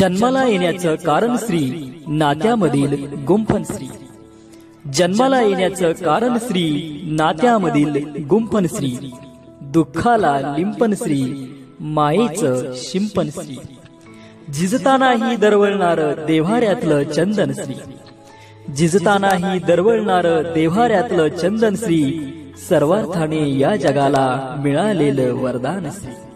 जन्माला येण्याचं कारण श्री नात्यामधील गुंफन श्री. जन्माला येण्याचं कारण श्री नात्यामधील गुंफन श्री. दुःखाला लिंपन श्री. मायेचं शिंपन श्री. झिजतानाही दरवळणार देव्हाऱ्यातलं चंदन श्री. झिजतानाही दरवळणार देव्हाऱ्यातलं चंदन श्री. सर्वार्थाने या जगाला मिळालेलं वरदान श्री.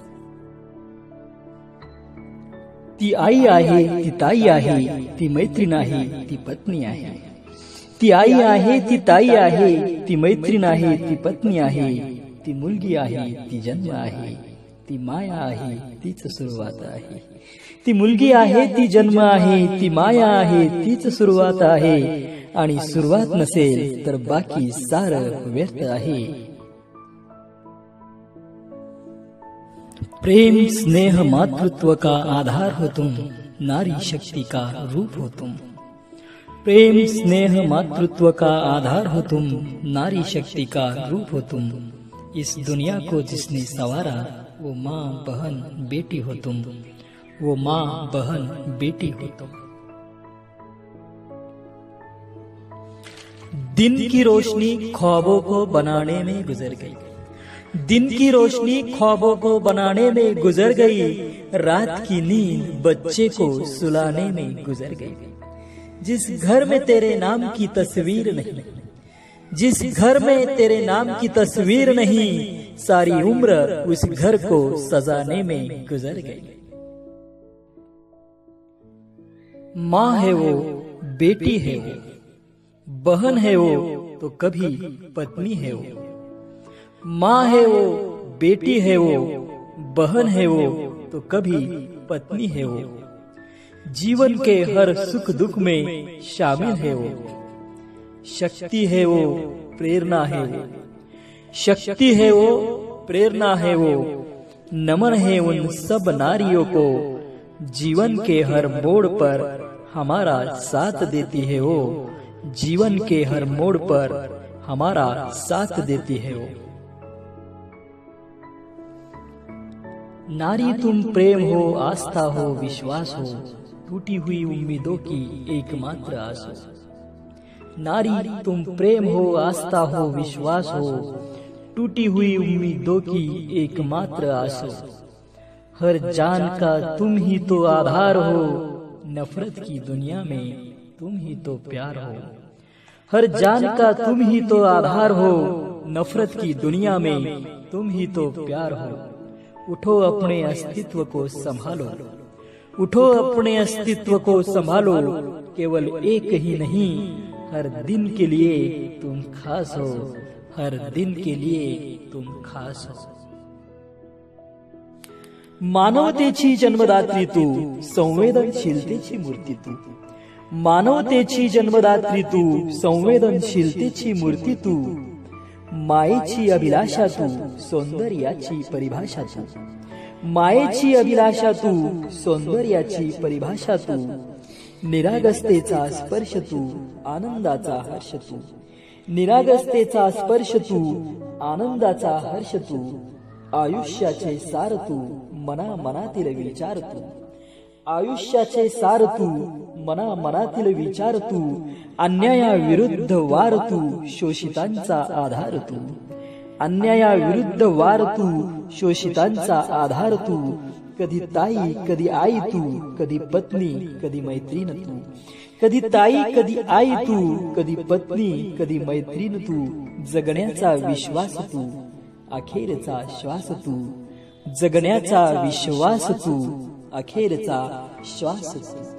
ती आई आहे ती ताई आहे ती मैत्रीण आहे ती पत्नी आहे ती आई आहे ती ताई आहे ती मैत्रीण आहे ती पत्नी आहे ती मुलगी आहे ती जन्म आहे ती माया आहे तीच सुरुवात आहे ती मुलगी आहे ती जन्म आहे ती माया आहे तीच सुरुवात आहे आणि सुरुवात नसेल तर बाकी सार व्यर्थ आहे प्रेम, स्नेह, मातृत्व का आधार हो तुम, नारी शक्ति का रूप हो तुम। प्रेम, स्नेह, मातृत्व का आधार हो तुम, नारी शक्ति का रूप हो तुम। इस दुनिया को जिसने सवारा, वो माँ, बहन, बेटी हो तुम। वो माँ, बहन, बेटी हो तुम। दिन की रोशनी ख्वाबों को बनाने में गुजर गई। दिन की रोशनी ख्वाबों को बनाने में गुजर गई, रात की नींद बच्चे को सुलाने में गुजर गई। जिस घर में तेरे नाम की तस्वीर नहीं, जिस घर में तेरे नाम की तस्वीर नहीं, सारी उम्र उस घर को सजाने में गुजर गई। माँ है वो, बेटी है वो, बहन है वो तो कभी पत्नी है वो। माँ है वो बेटी है वो बहन है वो तो कभी पत्नी है वो। जीवन के हर सुख दुख में शामिल है वो। शक्ति है वो प्रेरणा है वो। शक्ति है वो प्रेरणा है वो। नमन है उन सब नारियों को। जीवन के हर मोड़ पर हमारा साथ देती है वो। जीवन के हर मोड़ पर हमारा साथ देती है वो। नारी तुम प्रेम हो आस्था हो विश्वास हो टूटी हुई उम्मीदों की एकमात्र आस हो नारी तुम प्रेम हो आस्था हो विश्वास हो। टूटी हुई उम्मीदों की एकमात्र आस हो हर जान का तुम ही तो आधार हो। नफरत की दुनिया में तुम ही तो प्यार हो। हर जान का तुम ही तो आधार हो। नफरत की दुनिया में तुम ही तो प्यार हो। उठो अपने अस्तित्व को संभालो। उठो अपने अस्तित्व को संभालो। केवल एक ही नहीं, हर दिन के लिए तुम खास हो। हर दिन के लिए तुम खास हो। मानवतेची जन्मदात्री तू, संवेदनशीलतेची मूर्ती तू। मानवतेची जन्मदात्री तू, संवेदनशीलतेची मूर्ती तू। मायेची अभिलाषा तू सौंदर्याची परिभाषा तू मायेची अभिलाषा तू सौंदर्याची परिभाषा तू निरागस्तेचा स्पर्श तू आनंदाचा हर्ष तू निरागस्तेचा स्पर्श तू आनंदाचा हर्ष तू आयुष्याचे सार तू मना मनातील विचार तू आयुष्याचे सार तू मना मनातील विचार तू अन्यायाविरुद्ध वार तू शोषितांचा आधार तू अन्यायाविरुद्ध वार तू शोषितांचा आधार तू कधी ताई कधी आई तू कधी पत्नी कधी मैत्रीण तू. कधी ताई कधी आई तू कधी पत्नी कधी मैत्रीण तू. जगण्याचा विश्वास तू अखेरचा श्वास तू. जगण्याचा विश्वास तू अखेरचा श्वास तू.